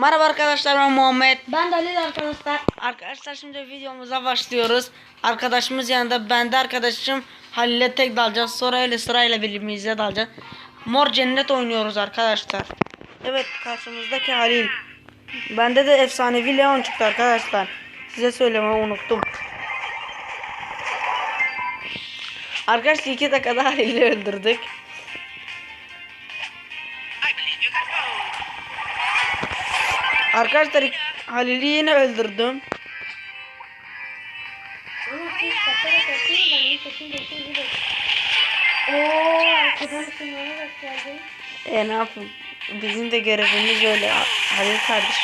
Merhaba arkadaşlar ben Muhammed. Ben Dalil arkadaşlar. Arkadaşlar şimdi videomuza başlıyoruz. Arkadaşımız yanında ben de arkadaşım Halil'e tek dalacağız. Sonra öyle sırayla birbirimize dalacağız. Mor cennet oynuyoruz arkadaşlar. Evet karşımızdaki Halil. Bende de efsanevi Leon çıktı arkadaşlar. Size söylemeyi unuttum. Arkadaşlar iki dakikada Halil'i öldürdük. Arkadaşlar Halil'i yine öldürdüm. E ne yapayım? Bizim de görevimiz öyle Halil kardeş.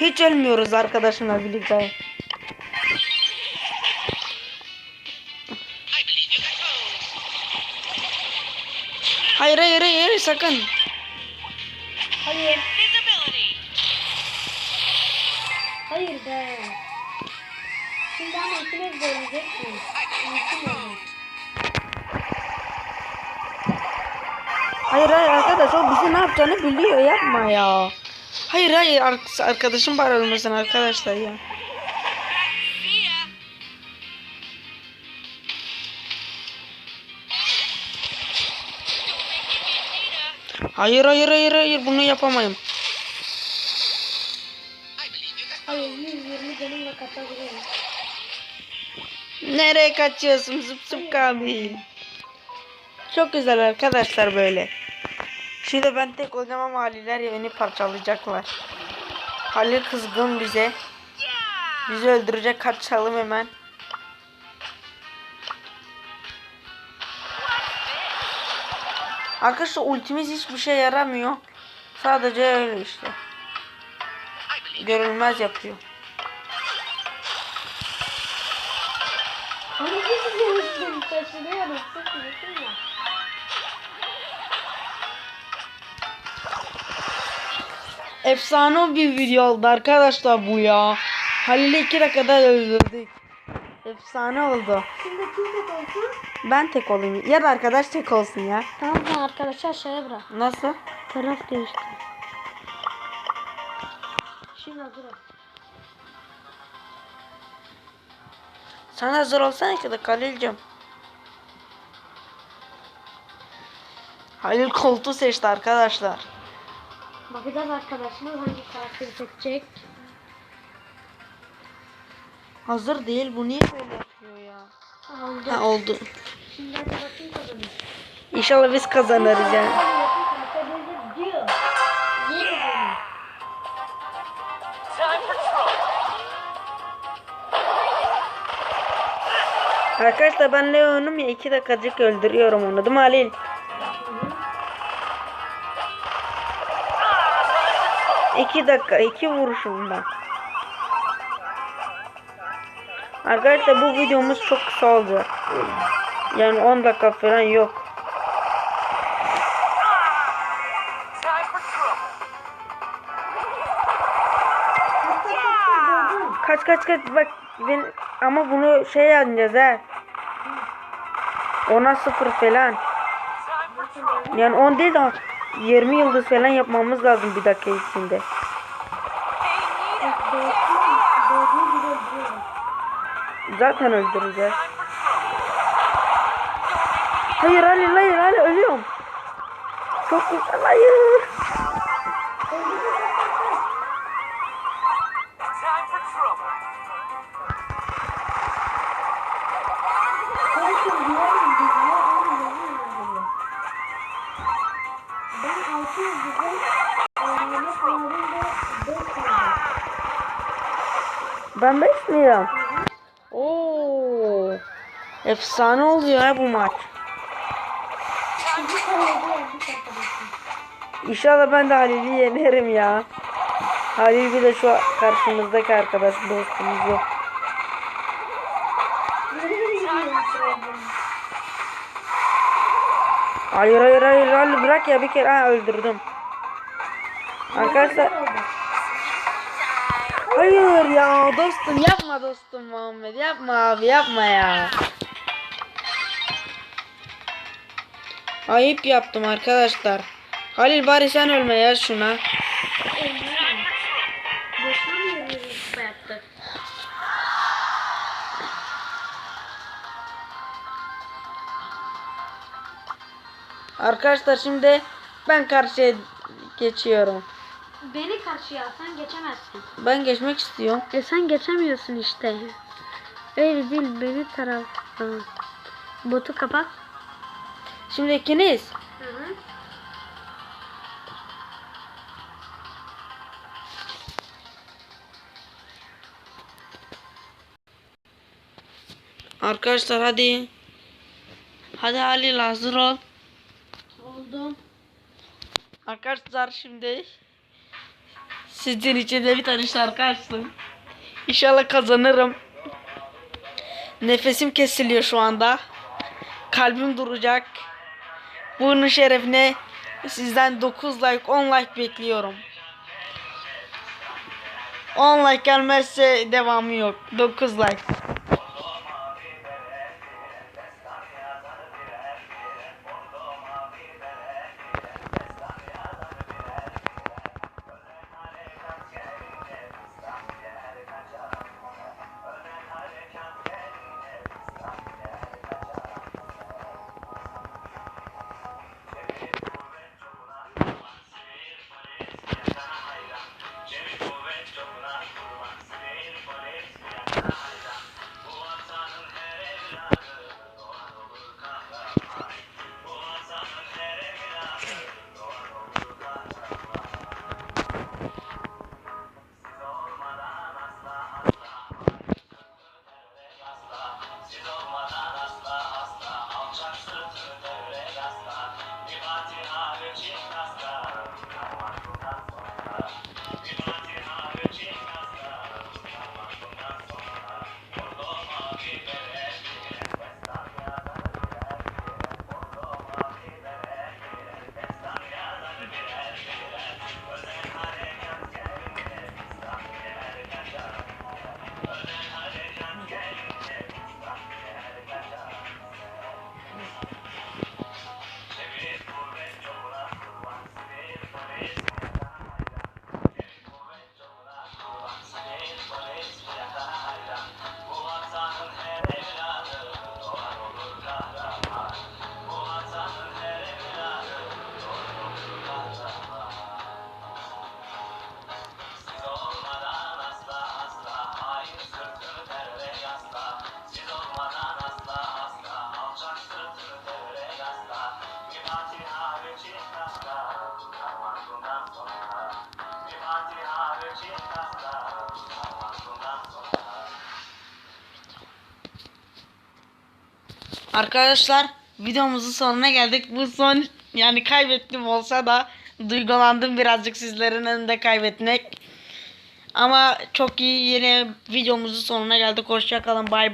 Hiç ölmüyoruz arkadaşımla birlikte. Hayır hayır hayır, sakın. Hayır. Hayır be. Şimdi ama ikiniz de. Mümkün oldu. Hayır hayır arkadaş o bizi ne yapacağını biliyor yapma ya. Hayır hayır ar- arkadaşım ölmesin arkadaşlar ya. Hayır hayır hayır hayır bunu yapamayım. Hayır 120 canımla katabilirim. Nereye kaçıyorsun zıp zıp Kamil? Çok güzel arkadaşlar böyle. Şimdi ben tek olacağım ama Haliller ya beni parçalayacaklar. Halil kızgın bize. Bizi öldürecek kaçalım hemen. Arkadaşlar ultimiz hiçbir şey yaramıyor. Sadece öyle işte. Görülmez yapıyor. Efsane bir video oldu arkadaşlar bu ya. Halil'i iki dakikada öldürdük. Efsane oldu. Şimdi kim tek olsun? Ben tek olayım. Ya da arkadaş tek olsun ya. Tamam mı arkadaşlar aşağıya bırak. Nasıl? Taraf değişti. Şimdi hazır ol. Sen hazır olsana ki de Halil'cim. Halil koltuğu seçti arkadaşlar. Bakacağız arkadaşımız hangi karakteri seçecek. Hazır değil bu niye böyle yapıyor ya? Ha oldu. Şimdi hadi bakayım kazanır. İnşallah biz kazanırız yani. Arkadaşlar ben Leon'um ya iki dakikacık öldürüyorum onu değil mi Halil? İki dakika iki vuruşum ben. Arkadaşlar bu videomuz çok kısa olacak. Yani 10 dakika falan yok. Kaç kaç kaç bak ben ama bunu şey yapacağız ha. Ona sıfır falan. Yani 10 değil de 20 yıldız falan yapmamız lazım bir dakika içinde. Zaten öldüreceğiz. Hayır hayır hayır hayır ölüyorum. Çok güzel hayır. Ben 600 güzel oynama puanında 4 kaldım. Ben 5 miyim? Efsane oluyor ha bu maç. İnşallah ben de Halil'i yenerim ya. Halil bir de şu karşımızdaki arkadaş dostumuz yok. Hayır hayır hayır Halil bırak ya bir kere ha öldürdüm. Arkadaşlar hayır ya dostum yapma dostum Muhammed yapma abi yapma ya. Ayıp yaptım arkadaşlar. Halil bari sen ölme ya şuna. Arkadaşlar şimdi ben karşıya geçiyorum. Beni karşıya alsan geçemezsin. Ben geçmek istiyorum. E sen geçemiyorsun işte. Öyle değil beni taraf. Ha. Botu kapat. Şimdi ikiniz. Hı hı. Arkadaşlar hadi. Hadi Halil hazır ol. Oldum. Arkadaşlar şimdi sizin için de bir tane şarkı açtım. İnşallah kazanırım. Nefesim kesiliyor şu anda. Kalbim duracak. Bunun şerefine sizden 9 like 10 like bekliyorum. 10 like gelmezse devamı yok. 9 like. Arkadaşlar videomuzun sonuna geldik. Bu son yani kaybettim olsa da duygulandım birazcık sizlerin önünde kaybetmek. Ama çok iyi yine videomuzun sonuna geldik. Hoşçakalın. Bay bay.